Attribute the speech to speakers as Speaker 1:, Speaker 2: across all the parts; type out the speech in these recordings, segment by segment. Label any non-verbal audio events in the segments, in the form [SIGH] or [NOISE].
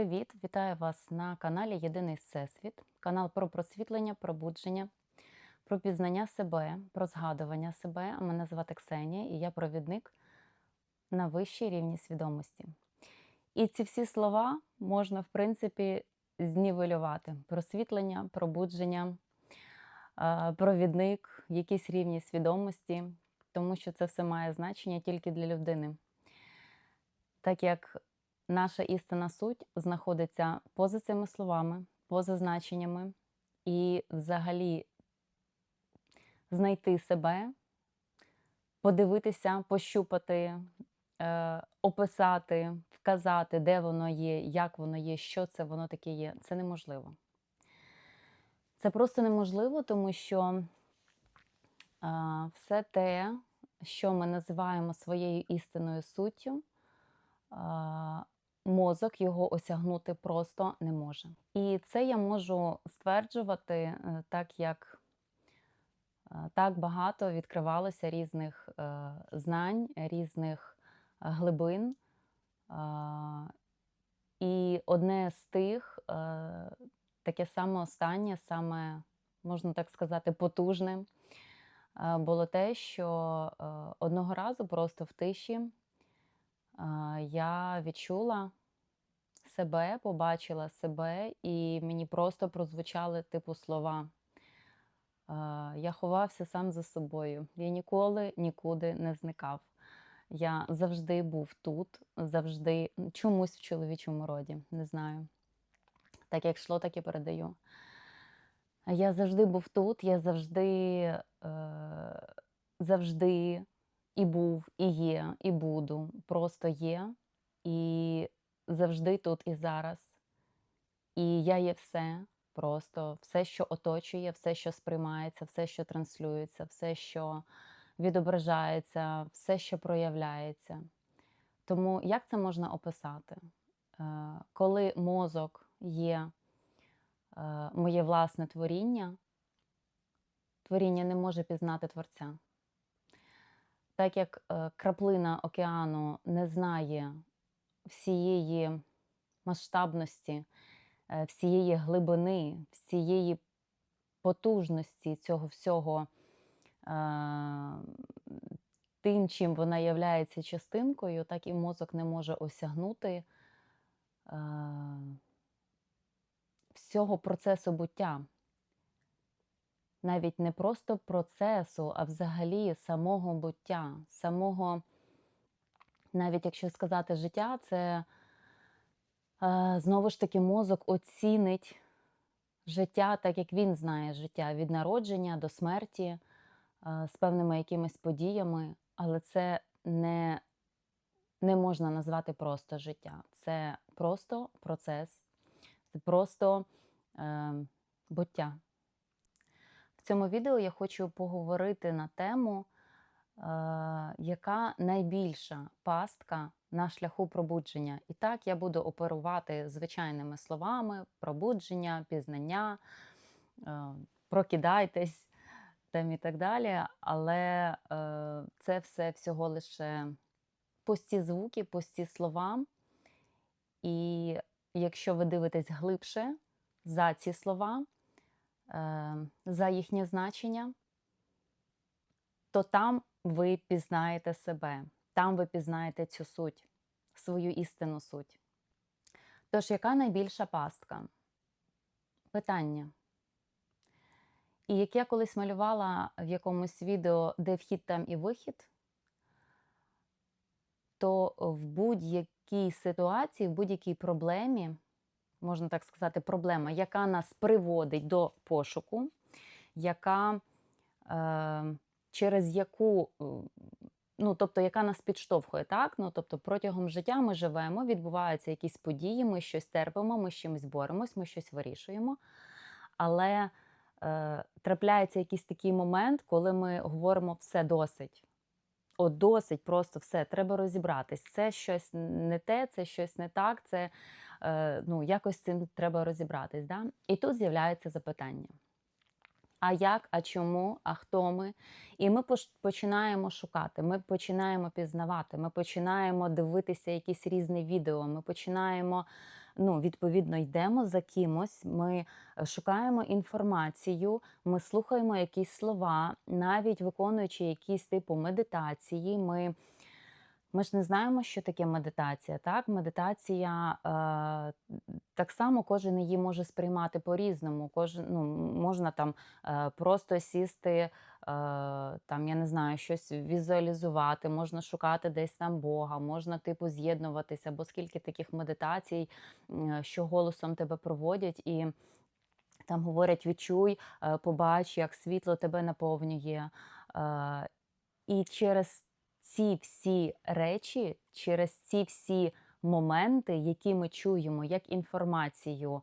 Speaker 1: привіт! Вітаю вас на каналі Єдиний Всесвіт, канал про просвітлення, пробудження, про пізнання себе, про згадування себе. Мене звати Ксенія і я провідник на вищій рівні свідомості. І ці всі слова можна, в принципі, знівелювати: просвітлення, пробудження, провідник, якісь рівні свідомості, тому що це все має значення тільки для людини. Так як наша істинна суть знаходиться поза цими словами, поза значеннями, і взагалі знайти себе, подивитися, пощупати, е, описати, вказати, де воно є, як воно є, що це воно таке є, це неможливо. Це просто неможливо, тому що а, все те, що ми називаємо своєю істинною суттю, а, мозок його осягнути просто не може. І це я можу стверджувати, е, так як е, так багато відкривалося різних е, знань, різних глибин. І одне з тих, таке саме останнє, саме, можна так сказати, потужне, було те, що одного разу просто в тиші я відчула себе, побачила себе, і мені просто прозвучали типу слова. Я ховався сам за собою. Я ніколи нікуди не зникав. Я завжди був тут, завжди чомусь в чоловічому роді, не знаю. Так як йшло, так і передаю. Я завжди був тут, я завжди, е, завжди і був, і є, і буду. Просто є. І завжди тут і зараз. І я є все, просто все, що оточує, все, що сприймається, все, що транслюється, все, що відображається, все, що проявляється. Тому як це можна описати? Е, Коли мозок є е, моє власне творіння, творіння не може пізнати творця. Так як е, краплина океану не знає всієї масштабності, е, всієї глибини, всієї потужності цього всього, е, тим, чим вона являється частинкою, так і мозок не може осягнути всього процесу буття. Навіть не просто процесу, а взагалі самого буття, самого, навіть якщо сказати життя, це е, знову ж таки мозок оцінить життя так, як він знає життя від народження до смерті е, з певними якимись подіями, але це не, не можна назвати просто життя. Це просто процес, це просто е, буття. В цьому відео я хочу поговорити на тему, е, яка найбільша пастка на шляху пробудження. І так я буду оперувати звичайними словами: пробудження, пізнання, е, прокидайтесь там і так далі. Але е, це все всього лише пусті звуки, пусті слова. І якщо ви дивитесь глибше за ці слова, за їхнє значення, то там ви пізнаєте себе, там ви пізнаєте цю суть, свою істинну суть. Тож, яка найбільша пастка? Питання. І як я колись малювала в якомусь відео, де вхід там і вихід, то в будь-якій ситуації, в будь-якій проблемі, можна так сказати, проблема, яка нас приводить до пошуку, яка, е, через яку, е, ну, тобто, яка нас підштовхує, так? Ну, тобто, протягом життя ми живемо, відбуваються якісь події, ми щось терпимо, ми з чимось боремось, ми щось вирішуємо. Але е, трапляється якийсь такий момент, коли ми говоримо все досить. От досить, просто все, треба розібратись. Це щось не те, це щось не так, це ну, якось з цим треба розібратись. Да? І тут з'являється запитання. А як, а чому, а хто ми? І ми починаємо шукати, ми починаємо пізнавати, ми починаємо дивитися якісь різні відео, ми починаємо ну, відповідно, йдемо за кимось, ми е, шукаємо інформацію, ми слухаємо якісь слова, навіть виконуючи якісь типу медитації. Ми, ми ж не знаємо, що таке медитація. Так, медитація е, так само кожен її може сприймати по-різному. Кожен ну, можна там е, просто сісти, е, там я не знаю, щось візуалізувати, можна шукати десь там Бога, можна типу з'єднуватися, бо скільки таких медитацій, м, що голосом тебе проводять і. Там говорять, відчуй, е, побач, як світло тебе наповнює. Е, І через ці всі речі, через ці всі моменти, які ми чуємо, як інформацію,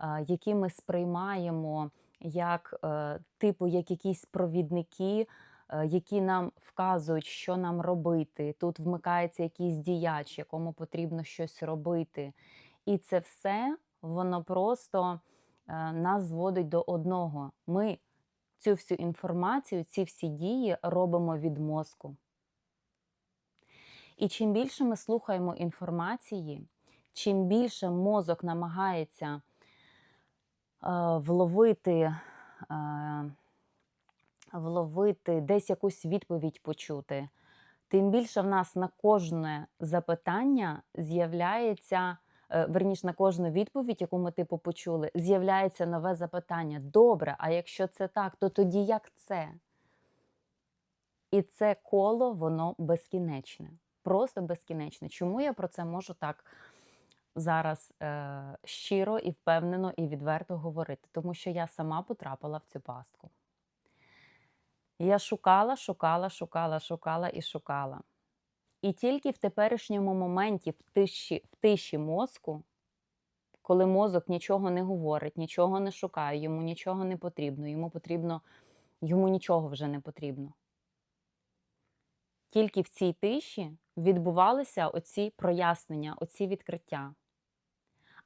Speaker 1: е, які ми сприймаємо як е, типу як якісь провідники, е, які нам вказують, що нам робити. Тут вмикається якийсь діяч, якому потрібно щось робити. І це все воно просто нас зводить до одного. Ми цю всю інформацію, ці всі дії робимо від мозку. І чим більше ми слухаємо інформації, чим більше мозок намагається е, вловити, е, вловити, десь якусь відповідь почути, тим більше в нас на кожне запитання з'являється, е, верніш, на кожну відповідь, яку ми типу почули, з'являється нове запитання. Добре, а якщо це так, то тоді як це? І це коло, воно безкінечне. Просто безкінечне. Чому я про це можу так зараз е, щиро і впевнено і відверто говорити? Тому що я сама потрапила в цю пастку. Я шукала, шукала, шукала, шукала і шукала. І тільки в теперішньому моменті, в тиші, в тиші мозку, коли мозок нічого не говорить, нічого не шукає, йому нічого не потрібно, йому потрібно, йому нічого вже не потрібно. Тільки в цій тиші відбувалися оці прояснення, оці відкриття.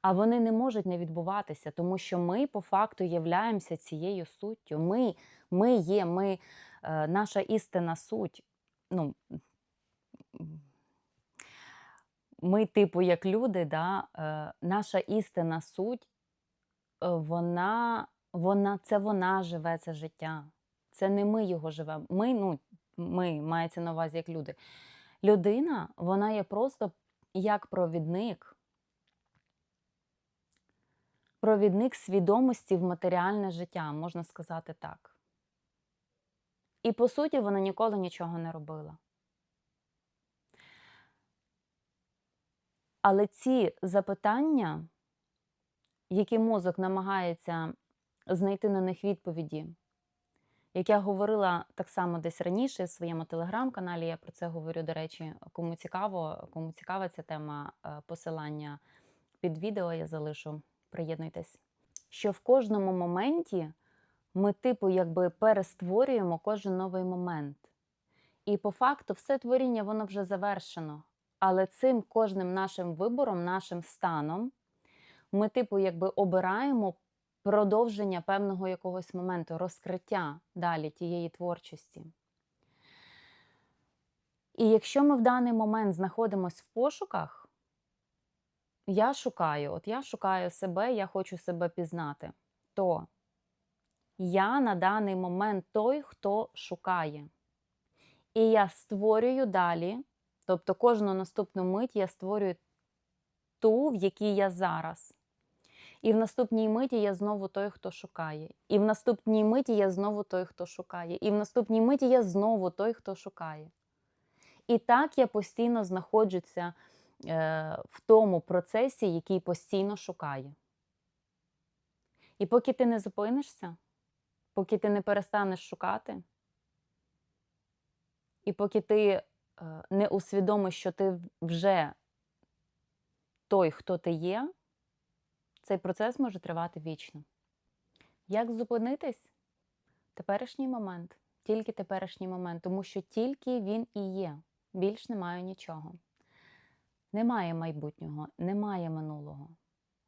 Speaker 1: А вони не можуть не відбуватися, тому що ми по факту являємося цією суттю. Ми, ми є, ми, е, наша істинна суть. Ну, ми, типу, як люди, да, е, наша істинна суть, е, вона, вона, це вона живе це життя. Це не ми його живемо. Ми, ну, ми, мається на увазі як люди. Людина, вона є просто як провідник, провідник свідомості в матеріальне життя, можна сказати так. І по суті, вона ніколи нічого не робила. Але ці запитання, які мозок намагається знайти на них відповіді, як я говорила так само десь раніше в своєму телеграм-каналі, я про це говорю, до речі, кому цікаво, кому цікава ця тема е, посилання під відео я залишу, приєднуйтесь. Що в кожному моменті ми, типу, якби перестворюємо кожен новий момент. І по факту все творіння воно вже завершено. Але цим кожним нашим вибором, нашим станом, ми, типу, якби обираємо продовження певного якогось моменту, розкриття далі тієї творчості. І якщо ми в даний момент знаходимося в пошуках, я шукаю, от я шукаю себе, я хочу себе пізнати, то я на даний момент той, хто шукає. І я створюю далі, тобто кожну наступну мить я створюю ту, в якій я зараз. І в наступній миті я знову той, хто шукає. І в наступній миті я знову той, хто шукає. І в наступній миті я знову той, хто шукає. І так я постійно знаходжуся е, в тому процесі, який постійно шукає. І поки ти не зупинишся, поки ти не перестанеш шукати, і поки ти е, не усвідомиш, що ти вже той, хто ти є, цей процес може тривати вічно. Як зупинитись? Теперішній момент, тільки теперішній момент, тому що тільки він і є, більш немає нічого. Немає майбутнього, немає минулого.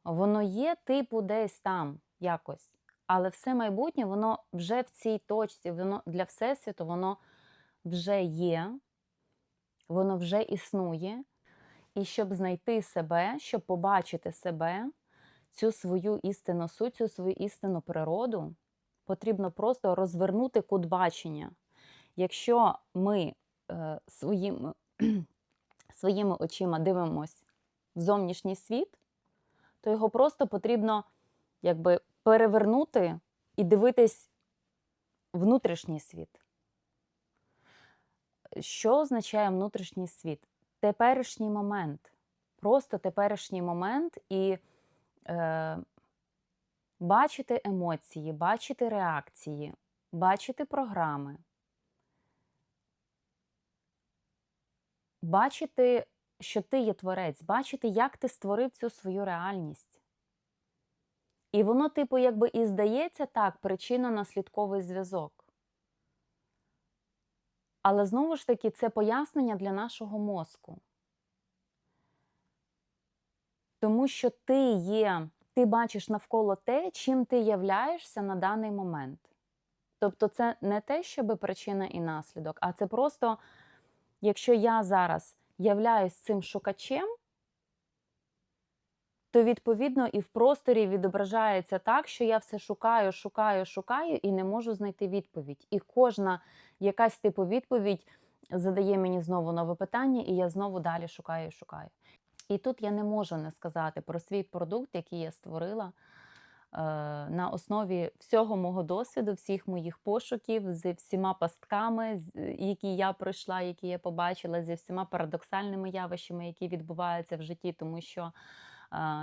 Speaker 1: Воно є, типу, десь там якось. Але все майбутнє, воно вже в цій точці, воно для Всесвіту, воно вже є, воно вже існує. І щоб знайти себе, щоб побачити себе, цю свою істинну суть, цю свою істинну природу, потрібно просто розвернути кут бачення. Якщо ми е, своїм, [CLEARS THROAT] своїми очима дивимось в зовнішній світ, то його просто потрібно якби перевернути і дивитись внутрішній світ. Що означає внутрішній світ? Теперішній момент. Просто теперішній момент і е, бачити емоції, бачити реакції, бачити програми, бачити, що ти є творець, бачити, як ти створив цю свою реальність. І воно, типу, якби і здається так, причинно-наслідковий зв'язок. Але знову ж таки, це пояснення для нашого мозку. Тому що ти є, ти бачиш навколо те, чим ти являєшся на даний момент. Тобто, це не те, щоби причина і наслідок, а це просто, якщо я зараз являюсь цим шукачем, то відповідно і в просторі відображається так, що я все шукаю, шукаю, шукаю і не можу знайти відповідь. І кожна якась типу відповідь задає мені знову нове питання, і я знову далі шукаю шукаю. І тут я не можу не сказати про свій продукт, який я створила е, на основі всього мого досвіду, всіх моїх пошуків, зі всіма пастками, які я пройшла, які я побачила, зі всіма парадоксальними явищами, які відбуваються в житті, тому що е,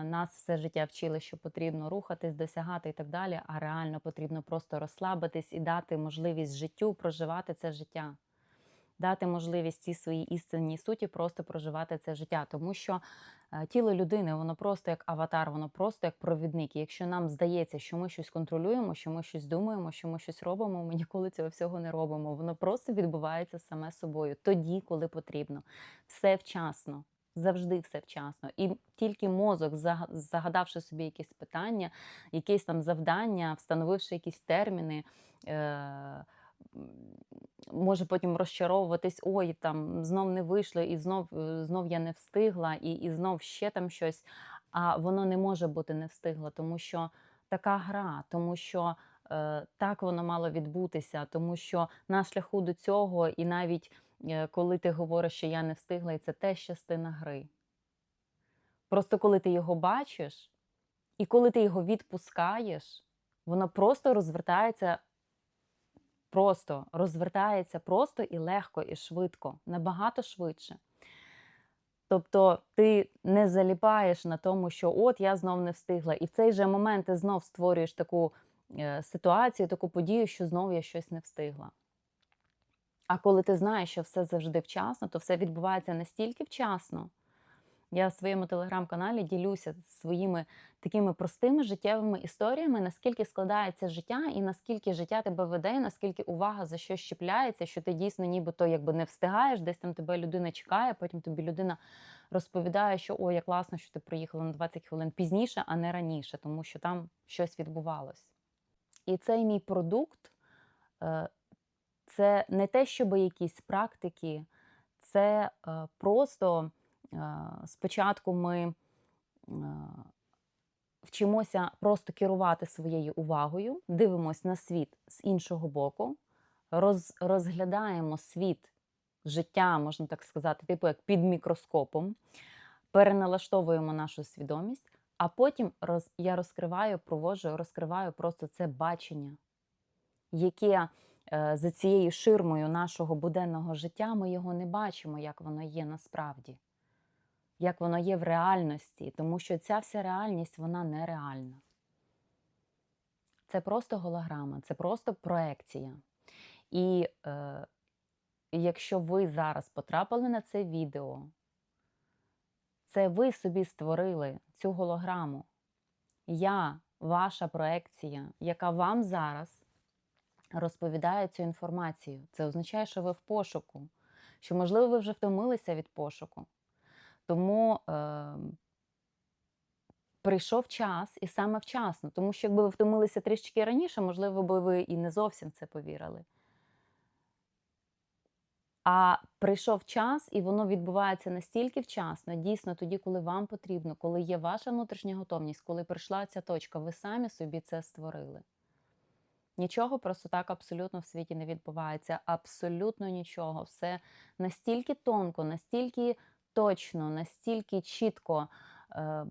Speaker 1: нас все життя вчили, що потрібно рухатись, досягати і так далі. А реально потрібно просто розслабитись і дати можливість життю проживати це життя дати можливість цій своїй істинній суті просто проживати це життя. Тому що е, тіло людини, воно просто як аватар, воно просто як провідник. І якщо нам здається, що ми щось контролюємо, що ми щось думаємо, що ми щось робимо, ми ніколи цього всього не робимо. Воно просто відбувається саме собою, тоді, коли потрібно. Все вчасно. Завжди все вчасно. І тільки мозок, зага- загадавши собі якісь питання, якесь там завдання, встановивши якісь терміни, е- може потім розчаровуватись, ой, там знов не вийшло, і знов, е, знов я не встигла, і, і знов ще там щось. А воно не може бути не встигло, тому що така гра, тому що е, так воно мало відбутися, тому що на шляху до цього, і навіть е, коли ти говориш, що я не встигла, і це теж частина гри. Просто коли ти його бачиш, і коли ти його відпускаєш, воно просто розвертається просто розвертається просто і легко, і швидко, набагато швидше. Тобто ти не заліпаєш на тому, що от я знов не встигла, і в цей же момент ти знов створюєш таку е, ситуацію, таку подію, що знов я щось не встигла. А коли ти знаєш, що все завжди вчасно, то все відбувається настільки вчасно. Я в своєму телеграм-каналі ділюся своїми такими простими життєвими історіями, наскільки складається життя, і наскільки життя тебе веде, і наскільки увага за щось чіпляється, що ти дійсно нібито якби не встигаєш, десь там тебе людина чекає, потім тобі людина розповідає, що ой, як класно, що ти приїхала на 20 хвилин пізніше, а не раніше, тому що там щось відбувалось. І цей мій продукт е, це не те, щоб якісь практики, це е, просто спочатку ми е, вчимося просто керувати своєю увагою, дивимося на світ з іншого боку, роз, розглядаємо світ життя, можна так сказати, типу як під мікроскопом, переналаштовуємо нашу свідомість, а потім роз, я розкриваю, проводжу, розкриваю просто це бачення, яке е, за цією ширмою нашого буденного життя ми його не бачимо, як воно є насправді, як воно є в реальності, тому що ця вся реальність вона нереальна. Це просто голограма, це просто проекція. І е, якщо ви зараз потрапили на це відео, це ви собі створили цю голограму. Я, ваша проекція, яка вам зараз розповідає цю інформацію. Це означає, що ви в пошуку, що, можливо, ви вже втомилися від пошуку. Тому е, прийшов час і саме вчасно. Тому що якби ви втомилися трішки раніше, можливо, би ви і не зовсім це повірили. А прийшов час, і воно відбувається настільки вчасно, дійсно тоді, коли вам потрібно, коли є ваша внутрішня готовність, коли прийшла ця точка, ви самі собі це створили. Нічого просто так абсолютно в світі не відбувається. Абсолютно нічого. Все настільки тонко, настільки точно, настільки чітко. Е,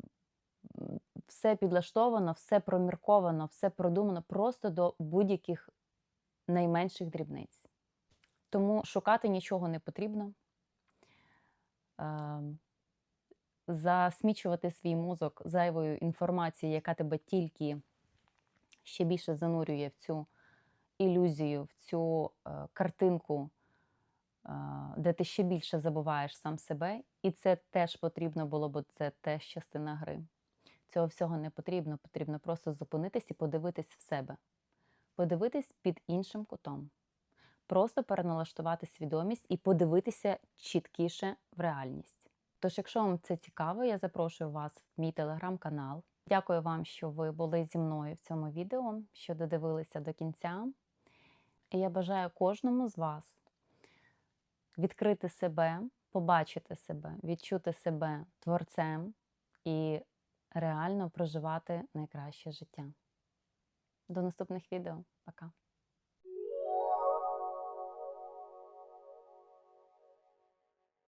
Speaker 1: все підлаштовано, все промірковано, все продумано просто до будь-яких найменших дрібниць. Тому шукати нічого не потрібно. Ем, засмічувати свій мозок зайвою інформацією, яка тебе тільки ще більше занурює в цю ілюзію, в цю е, картинку, е, де ти ще більше забуваєш сам себе, і це теж потрібно було, бо це теж частина гри. Цього всього не потрібно. Потрібно просто зупинитись і подивитись в себе, подивитись під іншим кутом, просто переналаштувати свідомість і подивитися чіткіше в реальність. Тож, якщо вам це цікаво, я запрошую вас в мій телеграм-канал. Дякую вам, що ви були зі мною в цьому відео, що додивилися до кінця. І я бажаю кожному з вас відкрити себе, побачити себе, відчути себе творцем і реально проживати найкраще життя. До наступних відео. Пока!